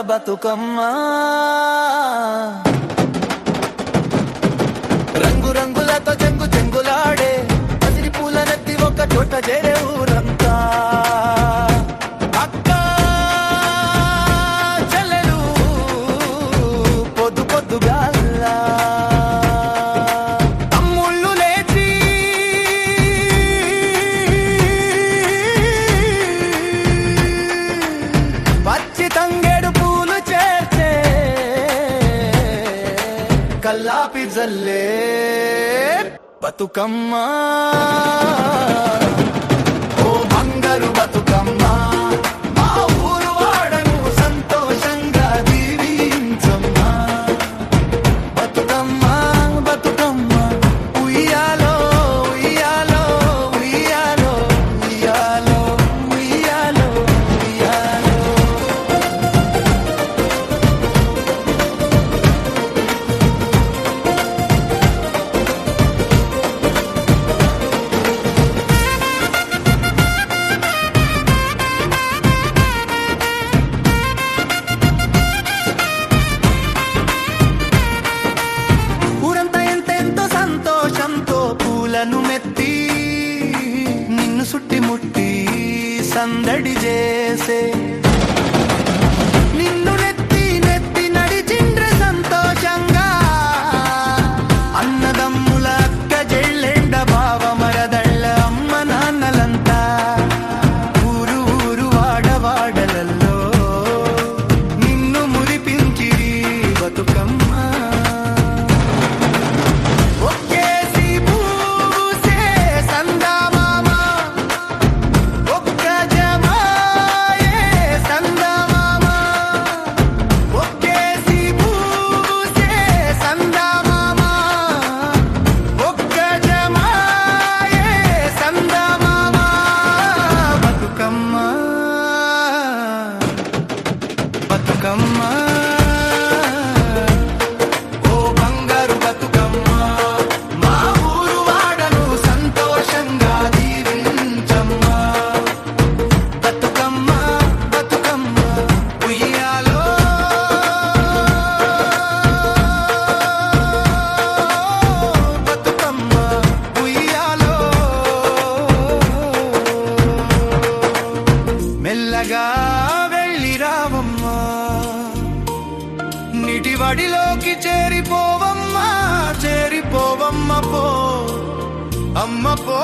బతుకమ్మ. రంగు రంగులతో జంగు జంగులాడే పసిరి పూల నెత్తి ఒక చోట చేరే ఊరంతా. కల్లాపి జల్లే బతుకమ్మా. ముట్టి సందడి చేసే. నిన్ను చిన్నగా వెళ్ళిరావమ్మా. నీటి వడిలోకి చేరిపోవమ్మా చేరిపోవమ్మ పో. అమ్మ పో.